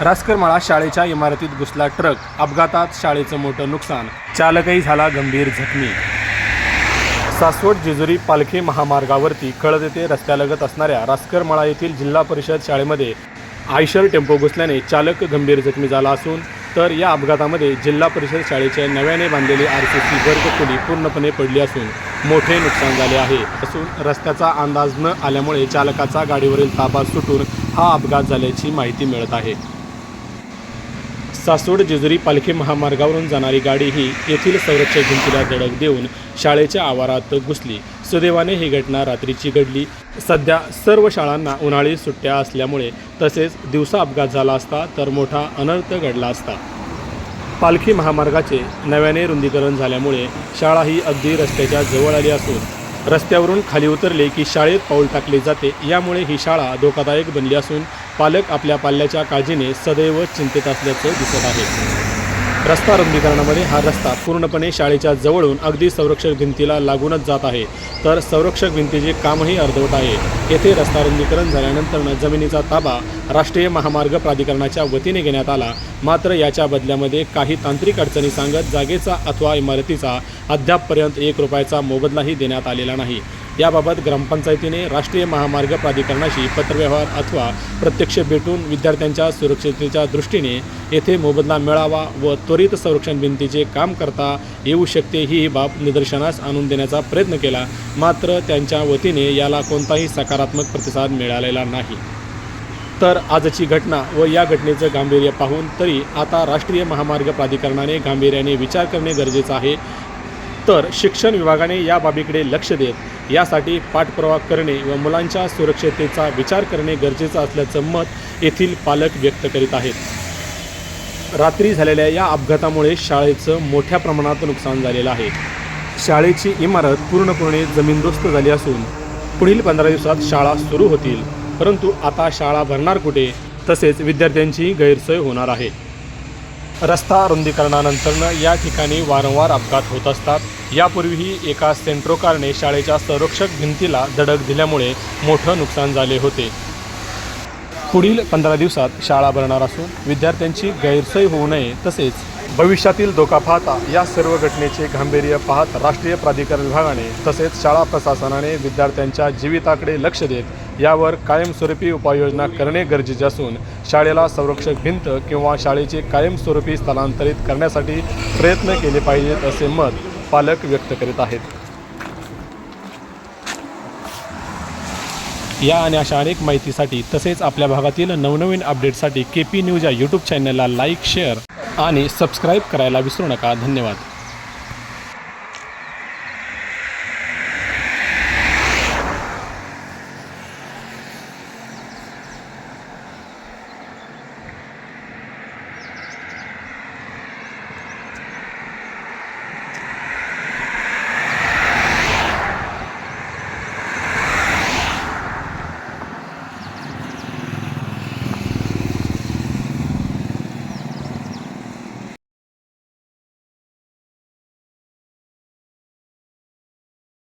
रासकरमाळा शाळेच्या इमारतीत घुसला ट्रक. अपघातात शाळेचं मोठं नुकसान. चालकही झाला गंभीर जखमी. सासवड जेजुरी पालखी महामार्गावरती कळत येथे रस्त्यालगत असणाऱ्या रासकरमाळा येथील जिल्हा परिषद शाळेमध्ये आयशर टेम्पो घुसल्याने चालक गंभीर जखमी झाला असून तर या अपघातामध्ये जिल्हा परिषद शाळेच्या नव्याने बांधलेली आर सी सी वर्ग खोली पूर्णपणे पडली असून मोठे नुकसान झाले आहे. असून रस्त्याचा अंदाज न आल्यामुळे चालकाचा गाडीवरील ताबा सुटून हा अपघात झाल्याची माहिती मिळत आहे. सासवड जेजुरी पालखी महामार्गावरून जाणारी गाडी ही येथील संरक्षक भिंतीला धडक देऊन शाळेच्या आवारात घुसली. सुदैवाने ही घटना रात्रीची घडली. सध्या सर्व शाळांना उन्हाळी सुट्ट्या असल्यामुळे तसेच दिवसा अपघात झाला असता तर मोठा अनर्थ घडला असता. पालखी महामार्गाचे नव्याने रुंदीकरण झाल्यामुळे शाळा ही अगदी रस्त्याच्या जवळ आली असून रस्त्यावरून खाली उतरले की शाळेत पाऊल टाकले जाते. यामुळे ही शाळा धोकादायक बनली असून पालक आपल्या पाल्याच्या काळजीने सदैव चिंतेत असल्याचं दिसत आहे. रस्ता रुंदीकरणामध्ये हा रस्ता पूर्णपणे शाळेच्या जवळून अगदी संरक्षक भिंतीला लागूनच जात आहे. तर संरक्षक भिंतीचे कामही अर्धवट आहे. येथे रस्ता रुंदीकरण झाल्यानंतर जमिनीचा ताबा राष्ट्रीय महामार्ग प्राधिकरणाच्या वतीने घेण्यात आला. मात्र याच्या बदल्यामध्ये काही तांत्रिक अडचणी सांगत जागेचा अथवा इमारतीचा अद्यापपर्यंत एक रुपयाचा मोबदलाही देण्यात आलेला नाही. याबाबत ग्रामपंचायतीने राष्ट्रीय महामार्ग प्राधिकरणाशी पत्रव्यवहार अथवा प्रत्यक्ष भेटून विद्यार्थ्यांच्या सुरक्षिततेच्या दृष्टीने येथे मोबदला मिळावा व त्वरित संरक्षण भिंतीचे काम करता येऊ शकते ही बाब निदर्शनास आणून देण्याचा प्रयत्न केला. मात्र त्यांच्या वतीने याला कोणताही सकारात्मक प्रतिसाद मिळालेला नाही. तर आजची घटना व या घटनेचं गांभीर्य पाहून तरी आता राष्ट्रीय महामार्ग प्राधिकरणाने गांभीर्याने विचार करणे गरजेचं आहे. तर शिक्षण विभागाने या बाबीकडे लक्ष देत यासाठी पाठपुरावा करणे व मुलांच्या सुरक्षतेचा विचार करणे गरजेचं असल्याचं मत येथील पालक व्यक्त करीत आहेत. रात्री झालेल्या या अपघातामुळे शाळेचं मोठ्या प्रमाणात नुकसान झालेलं आहे. शाळेची इमारत पूर्णपणे जमीनदोस्त झाली असून पुढील पंधरा दिवसात शाळा सुरू होतील परंतु आता शाळा भरणार कुठे तसेच विद्यार्थ्यांची गैरसोय होणार आहे. रस्ता रुंदीकरणानंतरनं या ठिकाणी वारंवार अपघात होत असतात. यापूर्वीही एका सेंट्रो कारने शाळेच्या संरक्षक भिंतीला धडक दिल्यामुळे मोठं नुकसान झाले होते. पुढील पंधरा दिवसात शाळा भरणार असून विद्यार्थ्यांची गैरसोय होऊ नये तसेच भविष्यातील धोका पाहता या सर्व घटनेचे गांभीर्य पाहत राष्ट्रीय प्राधिकरण विभागाने तसेच शाळा प्रशासनाने विद्यार्थ्यांच्या जीविताकडे लक्ष देत यावर कायमस्वरूपी उपाययोजना करणे गरजेचे असून शाळेला संरक्षक भिंत किंवा शाळेचे कायमस्वरूपी स्थलांतरित करण्यासाठी प्रयत्न केले पाहिजेत असे मत पालक व्यक्त करीत आहेत. या आणि अशा अनेक माहितीसाठी तसेच आपल्या भागातील नवनवीन अपडेटसाठी के पी न्यूज या यूट्यूब चॅनलला लाईक शेअर आणि सबस्क्राईब करायला विसरू नका. धन्यवाद.